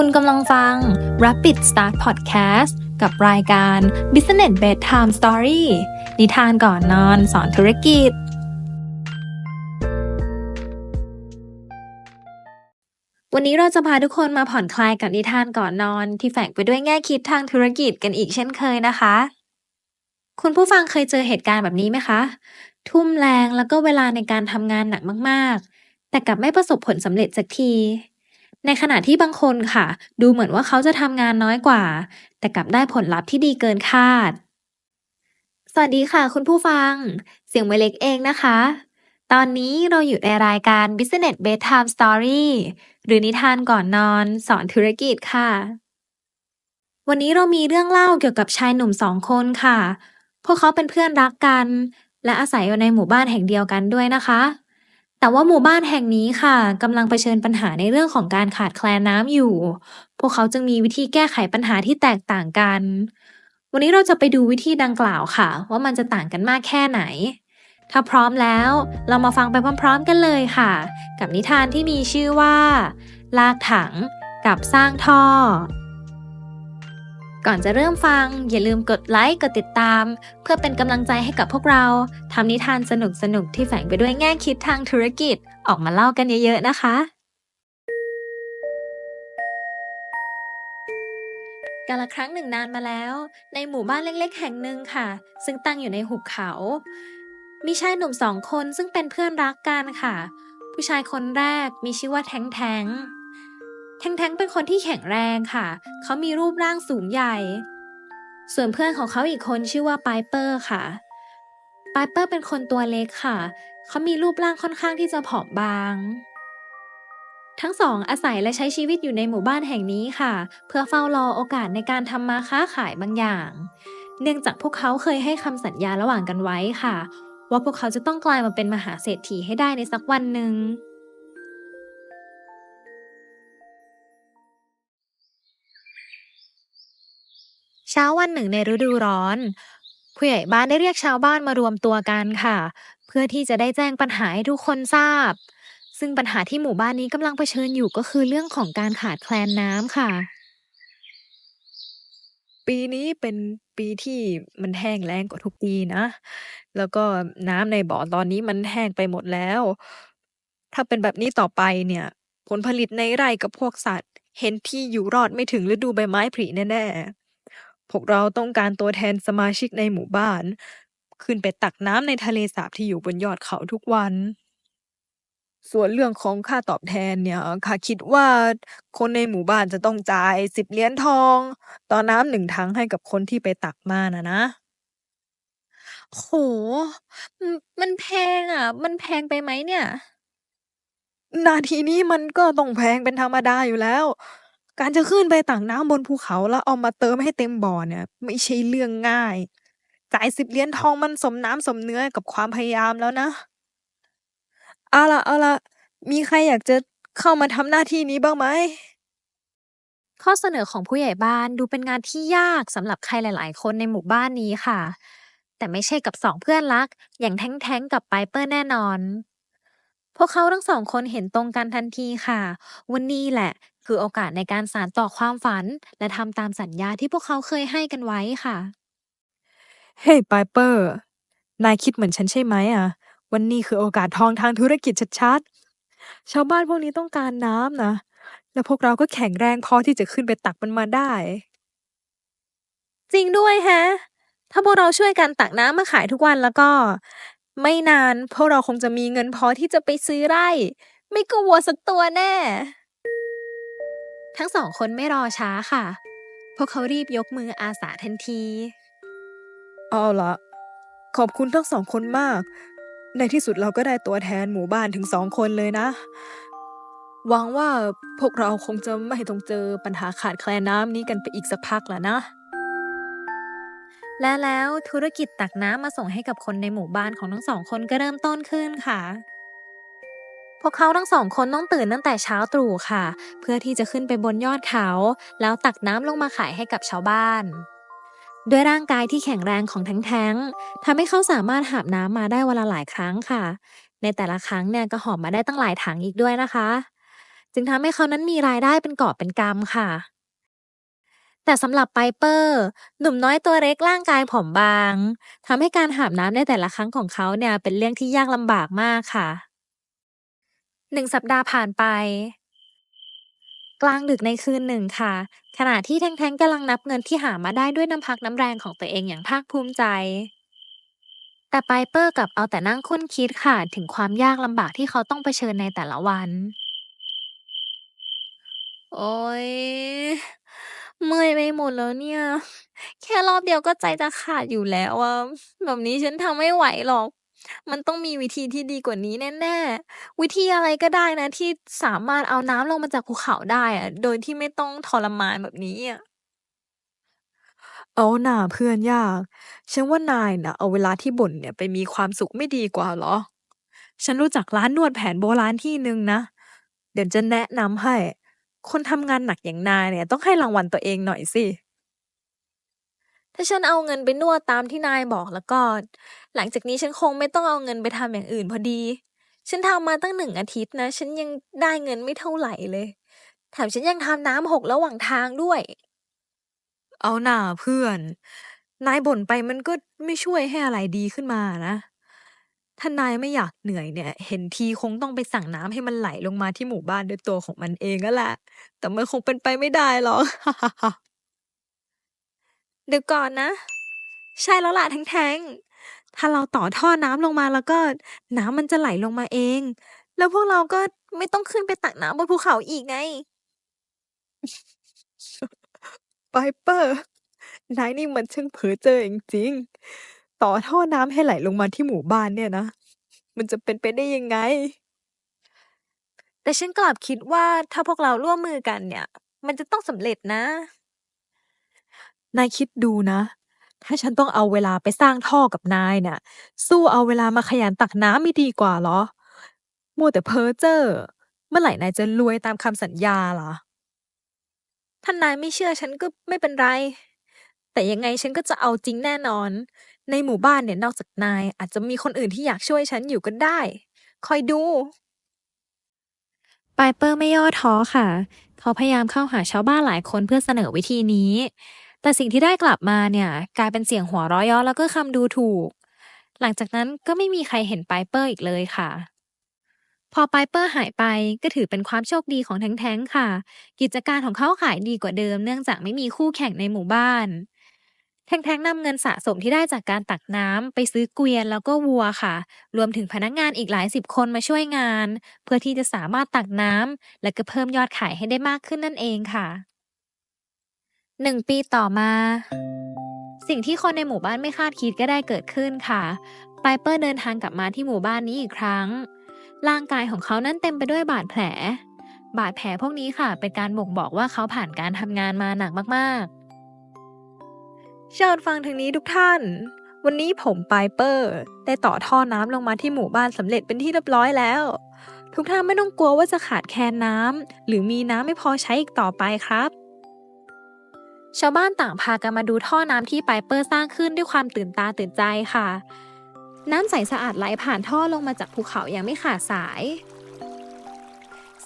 คุณกำลังฟัง Rapid Start Podcast กับรายการ Business Bedtime Story นิทานก่อนนอนสอนธุรกิจ วันนี้เราจะพาทุกคนมาผ่อนคลายกับนิทานก่อนนอน ที่แฝงไปด้วยแง่คิดทางธุรกิจกันอีกเช่นเคยนะคะ คุณผู้ฟังเคยเจอเหตุการณ์แบบนี้ไหมคะ ทุ่มแรงแล้วก็เวลาในการทำงานหนักมาก ๆ แต่กลับไม่ประสบผลสำเร็จสักที ในขณะที่บางคนค่ะ ดูเหมือนว่าเขาจะทำงานน้อยกว่า แต่กลับได้ผลลัพธ์ที่ดีเกินคาด สวัสดีค่ะ คุณผู้ฟัง เสียงเวเล็กเองนะคะ ตอนนี้เราอยู่ในรายการ Business Bedtime Story หรือนิทานก่อนนอน สอนธุรกิจค่ะ วันนี้เรามีเรื่องเล่าเกี่ยวกับชายหนุ่มสองคนค่ะ พวกเขาเป็นเพื่อนรักกัน และอาศัยอยู่ในหมู่บ้านแห่งเดียวกันด้วยนะคะ แต่ว่าหมู่บ้านแห่งนี้ค่ะกำลังเผชิญปัญหาในเรื่องของการขาดแคลนน้ำอยู่ พวกเขาจึงมีวิธีแก้ไขปัญหาที่แตกต่างกัน วันนี้เราจะไปดูวิธีดังกล่าวค่ะ ว่ามันจะต่างกันมากแค่ไหน ถ้าพร้อมแล้ว เรามาฟังไปพร้อม ๆ กันเลยค่ะ กับนิทานที่มีชื่อว่า ลากถังกับสร้างท่อ ก่อนจะเริ่มฟัง อย่าลืมกดไลค์กดติดตาม เพื่อเป็นกำลังใจให้กับพวกเราทำนิทานสนุกๆที่แฝงไปด้วยแง่คิดทางธุรกิจออกมาเล่ากันเยอะๆนะคะ กาลครั้งหนึ่งนานมาแล้ว ในหมู่บ้านเล็กๆ แห่งหนึ่งค่ะ ซึ่งตั้งอยู่ในหุบเขา มีชายหนุ่มสองคนซึ่งเป็นเพื่อนรักกันค่ะ ผู้ชายคนแรกมีชื่อว่าแทงแทง ทงแทงเป็นคนที่แข็งแรงค่ะ เขามีรูปร่างสูงใหญ่ ส่วนเพื่อนของเขาอีกคนชื่อว่าปายเปอร์ค่ะปายเปอร์เป็นคนตัวเล็กค่ะ เขามีรูปร่างค่อนข้างที่จะผอมบาง ทั้งสองอาศัยและใช้ชีวิตอยู่ในหมู่บ้านแห่งนี้ค่ะ เพื่อเฝ้ารอโอกาสในการทำมาค้าขายบางอย่าง เนื่องจากพวกเขาเคยให้คำสัญญาระหว่างกันไว้ค่ะ ว่าพวกเขาจะต้องกลายมาเป็นมหาเศรษฐีให้ได้ในสักวันหนึ่ง ช้าวันหนึ่งในฤดูร้อน ผู้ใหญ่บ้านได้เรียกชาวบ้านมารวมตัวกันค่ะ เพื่อที่จะได้แจ้งปัญหาให้ทุกคนทราบ ซึ่งปัญหาที่หมู่บ้านนี้กำลังเผชิญอยู่ก็คือเรื่องของการขาดแคลนน้ำค่ะ ปีนี้เป็นปีที่มันแห้งแล้งกว่าทุกปีนะ แล้วก็น้ำในบ่อตอนนี้มันแห้งไปหมดแล้ว ถ้าเป็นแบบนี้ต่อไปเนี่ย ผลผลิตในไร่กับพวกสัตว์ เห็นที่อยู่รอดไม่ถึงฤดูใบไม้ผลิแน่ๆ พวกเราต้องการตัวแทนสมาชิกในหมู่บ้าน ขึ้นไปตักน้ำในทะเลสาบที่อยู่บนยอดเขาทุกวัน ส่วนเรื่องของค่าตอบแทนเนี่ยข้าคิดว่าคนในหมู่บ้านจะต้องจ่ายสิบเหรียญทอง ต่อน้ำหนึ่งถังให้กับคนที่ไปตักมานะนะ โหมมันแพงอะ มันแพงไปไหมเนี่ย นาทีนี้มันก็ต้องแพงเป็นธรรมดาอยู่แล้ว การจะขึ้นไปตักน้ำบนภูเขา แล้วเอามาเติมให้เต็มบ่อเนี่ย ไม่ใช่เรื่องง่าย จ่ายสิบเหรียญทองมันสมน้ำสมเนื้อกับความพยายามแล้วนะ เอาละเอาละมีใครอยากจะเข้ามาทำหน้าที่นี้บ้างไหม ข้อเสนอของผู้ใหญ่บ้านดูเป็นงานที่ยากสำหรับใครหลาย ๆ คนในหมู่บ้านนี้ค่ะ แต่ไม่ใช่กับสองเพื่อนรัก อย่างแท้งแท้งกับปเปอร์แน่นอน พวกเขาทั้งสองคนเห็นตรงกันทันทีค่ะ วันนี้แหละ คือโอกาสในการสานต่อความฝัน และทำตามสัญญาที่พวกเขาเคยให้กันไว้ค่ะ เฮ้ยปายเปอร์ นายคิดเหมือนฉันใช่ไหมอะ วันนี้คือโอกาสทองทางธุรกิจชัดๆ ชาวบ้านพวกนี้ต้องการน้ำนะ แล้วพวกเราก็แข็งแรงพอที่จะขึ้นไปตักมันมาได้ จริงด้วยแฮะ ถ้าพวกเราช่วยกันตักน้ำมาขายทุกวันแล้วก็ ไม่นานพวกเราคงจะมีเงินพอที่จะไปซื้อไร่ ไม่กลัวสักตัวแน่ ทั้งสองคนไม่รอช้าค่ะ พวกเขารีบยกมืออาสาทันที เอาละขอบคุณทั้งสองคนมาก ในที่สุดเราก็ได้ตัวแทนหมู่บ้านถึงสองคนเลยนะ หวังว่าพวกเราคงจะไม่ต้องเจอปัญหาขาดแคลนน้ำนี้กันไปอีกสักพักแล้วนะ และแล้วธุรกิจตักน้ำมาส่งให้กับคนในหมู่บ้านของทั้งสองคนก็เริ่มต้นขึ้นค่ะ พวกเขาทั้งสองคนต้องตื่นตั้งแต่เช้าตรู่ค่ะ เพื่อที่จะขึ้นไปบนยอดเขา แล้วตักน้ำลงมาขายให้กับชาวบ้านด้วยร่างกายที่แข็งแรงของทั้งแท้งทำให้เขาสามารถหาบน้ำมาได้วันละหลายครั้งค่ะ ในแต่ละครั้งเนี่ยก็หอบมาได้ตั้งหลายถังอีกด้วยนะคะ จึงทำให้เขานั้นมีรายได้เป็นกอบเป็นกำค่ะ แต่สำหรับไปเปอร์ หนุ่มน้อยตัวเล็กร่างกายผอมบางทำให้การหาบน้ำในแต่ละครั้งของเขาเนี่ยเป็นเรื่องที่ยากลำบากมากค่ะหนึ่งสัปดาห์ผ่านไป กลางดึกในคืนหนึ่งค่ะ ขณะที่แท้งๆกำลังนับเงินที่หามาได้ด้วยน้ำพักน้ำแรงของตัวเองอย่างภาคภูมิใจ แต่ไปเปอร์กลับเอาแต่นั่งคุ้นคิดค่ะ ถึงความยากลำบากที่เขาต้องเผชิญในแต่ละวัน โอ๊ย เมื่อยไปหมดแล้วเนี่ย แค่รอบเดียวก็ใจจะขาดอยู่แล้วอะ แบบนี้ฉันทำไม่ไหวหรอก มันต้องมีวิธีที่ดีกว่านี้แน่ ๆ วิธีอะไรก็ได้นะ ที่สามารถเอาน้ำลงมาจากภูเขาได้อะ โดยที่ไม่ต้องทรมานแบบนี้อะ เอาน่าเพื่อนยาก ฉันว่านายน่ะเอาเวลาที่บ่นเนี่ยไปมีความสุขไม่ดีกว่าเหรอ?ฉันรู้จักร้านนวดแผนโบราณที่หนึ่งนะ เดี๋ยวจะแนะนำให้ คนทำงานหนักอย่างนายเนี่ย ต้องให้รางวัลตัวเองหน่อยสิ ถ้าฉันเอาเงินไปนวดตามที่นายบอกแล้วก็ หลังจากนี้ฉันคงไม่ต้องเอาเงินไปทำอย่างอื่นพอดี ฉันทำมาตั้ง1อาทิตย์นะ ฉันยังได้เงินไม่เท่าไหร่เลย แถมฉันยังทำน้ำหกระหว่างทางด้วย เอาหน่าเพื่อน นายบ่นไปมันก็ไม่ช่วยให้อะไรดีขึ้นมานะ ถ้านายไม่อยากเหนื่อยเนี่ย เห็นทีคงต้องไปสั่งน้ำให้มันไหลลงมาที่หมู่บ้านด้วยตัวของมันเองแล้วแหละ แต่มันคงเป็นไปไม่ได้หรอก เดี๋ยวก่อนนะ ใช่แล้วล่ะแทงๆ ถ้าเราต่อท่อน้ำลงมาแล้วก็ น้ำมันจะไหลลงมาเอง แล้วพวกเราก็ไม่ต้องขึ้นไปตักน้ำบนภูเขาอีกไง ไปเปอร์นายนี่มันช่างเพ้อเจอจริงๆ ต่อท่อน้ำให้ไหลลงมาที่หมู่บ้านเนี่ยนะ มันจะเป็นไปได้ยังไง?แต่ฉันกลับคิดว่าถ้าพวกเราร่วมมือกันเนี่ย มันจะต้องสำเร็จนะ นายคิดดูนะ ถ้าฉันต้องเอาเวลาไปสร้างท่อกับนายน่ะ สู้เอาเวลามาขยันตักน้ำไม่ดีกว่าเหรอ?มัวแต่เพ้อเจ้อ เมื่อไหร่นายจะรวยตามคำสัญญาล่ะ?ถ้านายไม่เชื่อฉันก็ไม่เป็นไร แต่ยังไงฉันก็จะเอาจริงแน่นอน ในหมู่บ้านเนี่ยนอกจากนายอาจจะมีคนอื่นที่อยากช่วยฉันอยู่ก็ได้ คอยดูไปเปอร์ไม่ย่อท้อค่ะ เขาพยายามเข้าหาชาวบ้านหลายคนเพื่อเสนอวิธีนี้ แต่สิ่งที่ได้กลับมาเนี่ย กลายเป็นเสียงหัวเราะเยาะแล้วก็คำดูถูก หลังจากนั้นก็ไม่มีใครเห็นไปเปอร์อีกเลยค่ะ พอไปเปอร์หายไปก็ถือเป็นความโชคดีของแท้งๆค่ะ กิจการของเขาขายดีกว่าเดิม เนื่องจากไม่มีคู่แข่งในหมู่บ้าน แท้งๆนำเงินสะสมที่ได้จากการตักน้ำไปซื้อเกวียนแล้วก็วัวค่ะ รวมถึงพนักงานอีกหลายสิบคนมาช่วยงาน เพื่อที่จะสามารถตักน้ำและก็เพิ่มยอดขายให้ได้มากขึ้นนั่นเองค่ะ1ปีต่อมา สิ่งที่คนในหมู่บ้านไม่คาดคิดก็ได้เกิดขึ้นค่ะไปเปอร์เดินทางกลับมาที่หมู่บ้านนี้อีกครั้ง ร่างกายของเขานั้นเต็มไปด้วยบาดแผล บาดแผลพวกนี้ค่ะ เป็นการบ่งบอกว่าเขาผ่านการทำงานมาหนักมากๆ เชิญฟังทางนี้ทุกท่าน วันนี้ผมไปเปอร์ได้ต่อท่อน้ำลงมาที่หมู่บ้านสำเร็จเป็นที่เรียบร้อยแล้ว ทุกท่านไม่ต้องกลัวว่าจะขาดแคลนน้ำหรือมีน้ำไม่พอใช้อีกต่อไปครับ ชาวบ้านต่างพากันมาดูท่อน้ำที่ไปเปอร์สร้างขึ้นด้วยความตื่นตาตื่นใจค่ะ น้ำใสสะอาดไหลผ่านท่อลงมาจากภูเขาอย่างไม่ขาดสาย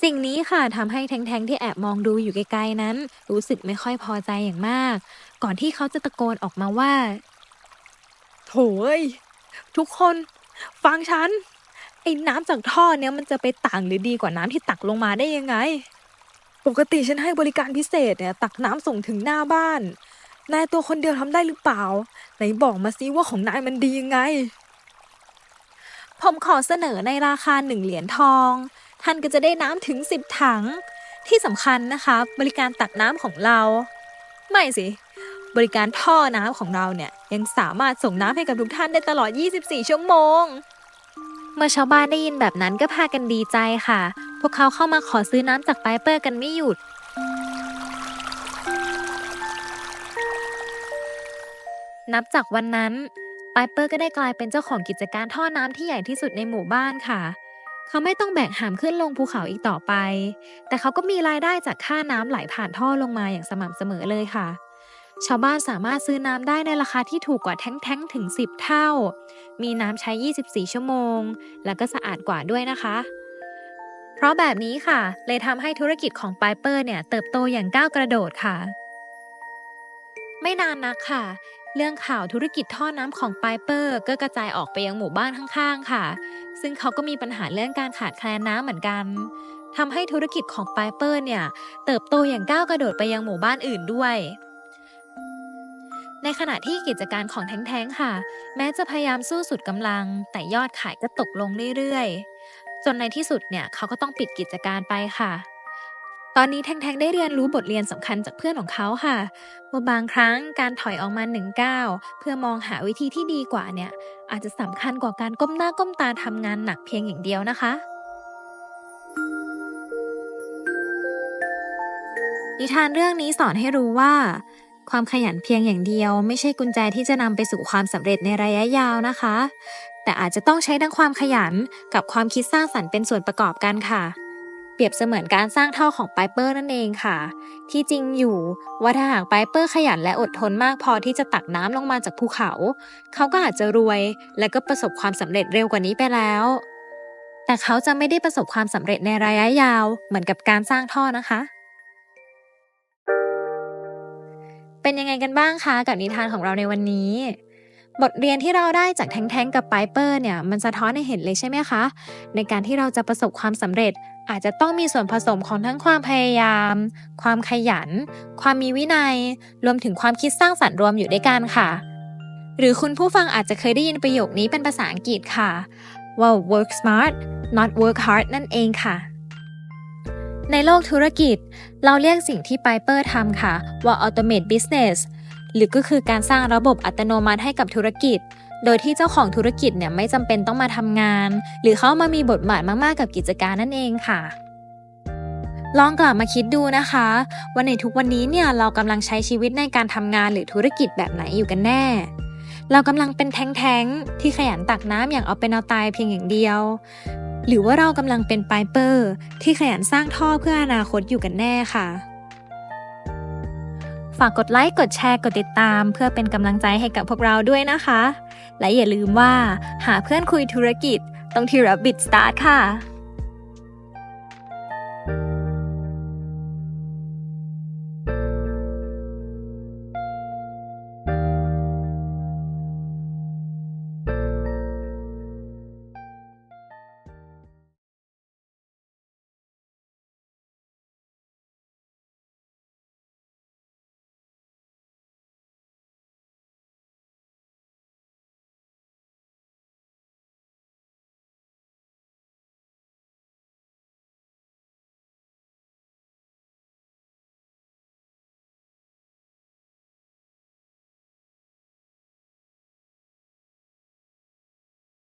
สิ่งนี้ค่ะทำให้แท้งๆที่แอบมองดูอยู่ไกลๆนั้น รู้สึกไม่ค่อยพอใจอย่างมาก ก่อนที่เขาจะตะโกนออกมาว่าโถยทุกคนฟังฉัน ไอ้น้ำจากท่อเนี้ยมันจะไปต่างหรือดีกว่าน้ำที่ตักลงมาได้ยังไง ปกติฉันให้บริการพิเศษเนี่ยตักน้ำส่งถึงหน้าบ้าน นายตัวคนเดียวทำได้หรือเปล่า ไหนบอกมาสิว่าของนายมันดียังไง?ผมขอเสนอในราคา1เหรียญทอง ท่านก็จะได้น้ำถึง 10 ถัง ที่สำคัญนะคะ บริการตักน้ำของเรา ไม่สิ บริการท่อน้ำของเราเนี่ยยังสามารถส่งน้ำให้กับทุกท่านได้ตลอด 24 ชั่วโมง เมื่อชาวบ้านได้ยินแบบนั้นก็พากันดีใจค่ะ พวกเขาเข้ามาขอซื้อน้ำจากไปเปอร์กันไม่หยุดนับจากวันนั้นไปเปอร์ก็ได้กลายเป็นเจ้าของกิจการท่อน้ำที่ใหญ่ที่สุดในหมู่บ้านค่ะ เขาไม่ต้องแบกหามขึ้นลงภูเขาอีกต่อไป แต่เขาก็มีรายได้จากค่าน้ำไหลผ่านท่อลงมาอย่างสม่ำเสมอเลยค่ะ ชาวบ้านสามารถซื้อน้ำได้ในราคาที่ถูกกว่าแท้งๆถึง 10 เท่า มีน้ำใช้ 24 ชั่วโมง แล้วก็สะอาดกว่าด้วยนะคะ เพราะแบบนี้ค่ะ เลยทำให้ธุรกิจของไ i เปอร์เนี่ยเติบโตอย่างก้าวกระโดดค่ะไม่นานนักค่ะ เรื่องข่าวธุรกิจท่อน้ำของไ i เปอร์ ก็กระจายออกไปยังหมู่บ้านข้างๆ ค่ะ ซึ่งเขาก็มีปัญหาเรื่องการขาดแคลนน้ำเหมือนกันทำให้ธุรกิจของไ i เปอร์เนี่ย เติบโตอย่างก้าวกระโดดไปยังหมู่บ้านอื่นด้วย ในขณะที่กิจการของแท้งๆค่ะ แม้จะพยายามสู้สุดกำลัง แต่ยอดขายก็ตกลงเรื่อยๆ จนในที่สุดเนี่ยเขาก็ต้องปิดกิจการไปค่ะ ตอนนี้แทงๆได้เรียนรู้บทเรียนสำคัญจากเพื่อนของเขาค่ะว่าบางครั้งการถอยออกมาหนึ่งก้าวเพื่อมองหาวิธีที่ดีกว่าเนี่ย อาจจะสำคัญกว่าการก้มหน้าก้มตาทำงานหนักเพียงอย่างเดียวนะคะ นิทานเรื่องนี้สอนให้รู้ว่า ความขยันเพียงอย่างเดียว ไม่ใช่กุญแจที่จะนำไปสู่ความสำเร็จในระยะยาวนะคะ แต่อาจจะต้องใช้ทั้งความขยันกับความคิดสร้างสรรค์เป็นส่วนประกอบกันค่ะ รียบเสมือนการสร้างท่อของไ i เปอร์นั่นเองค่ะ ที่จริงอยู่ว่าถ้าหากไ i เปอร์ขยันและอดทนมากพอที่จะตักน้ำลงมาจากภูเขา เขาก็อาจจะรวย และก็ประสบความสำเร็จเร็วกว่านี้ไปแล้ว แต่เขาจะไม่ได้ประสบความสำเร็จในระยะยาว เหมือนกับการสร้างท่อนะคะ เป็นยังไงกันบ้างคะกับนิทานของเราในวันนี้บทเรียนที่เราได้จากแท้งๆกับไ i เปอร์เนี่ยมันสะท้อนให้เห็นเลยใช่ไหมคะ ในการที่เราจะประสบความสำเร็จ อาจจะต้องมีส่วนผสมของทั้งความพยายาม ความขยัน ความมีวินัย รวมถึงความคิดสร้างสรรค์รวมอยู่ด้วยกันค่ะ หรือคุณผู้ฟังอาจจะเคยได้ยินประโยคนี้เป็นภาษาอังกฤษค่ะว่า work smart not work hard นั่นเองค่ะ ในโลกธุรกิจ เราเรียกสิ่งที่ไ i เปอร์ทำค่ะ ว่า automate business หรือก็คือการสร้างระบบอัตโนมัติให้กับธุรกิจ โดยที่เจ้าของธุรกิจเนี่ยไม่จำเป็นต้องมาทำงาน หรือเข้ามามีบทบาทมากๆกับกิจการนั่นเองค่ะ ลองกลับมาคิดดูนะคะ ว่าในทุกวันนี้เนี่ยเรากำลังใช้ชีวิตในการทำงานหรือธุรกิจแบบไหนอยู่กันแน่ เรากำลังเป็นแท้งๆที่ขยันตักน้ำอย่างเอาเป็นเอาตายเพียงอย่างเดียว หรือว่าเรากำลังเป็นไ i เปอร์ ที่ขยันสร้างท่อเพื่ออนาคตอยู่กันแน่ค่ะ ฝากกดไลค์ กดแชร์ กดติดตาม เพื่อเป็นกำลังใจให้กับพวกเราด้วยนะคะ และอย่าลืมว่า หาเพื่อนคุยธุรกิจต้องที่ Rabbit Start ค่ะ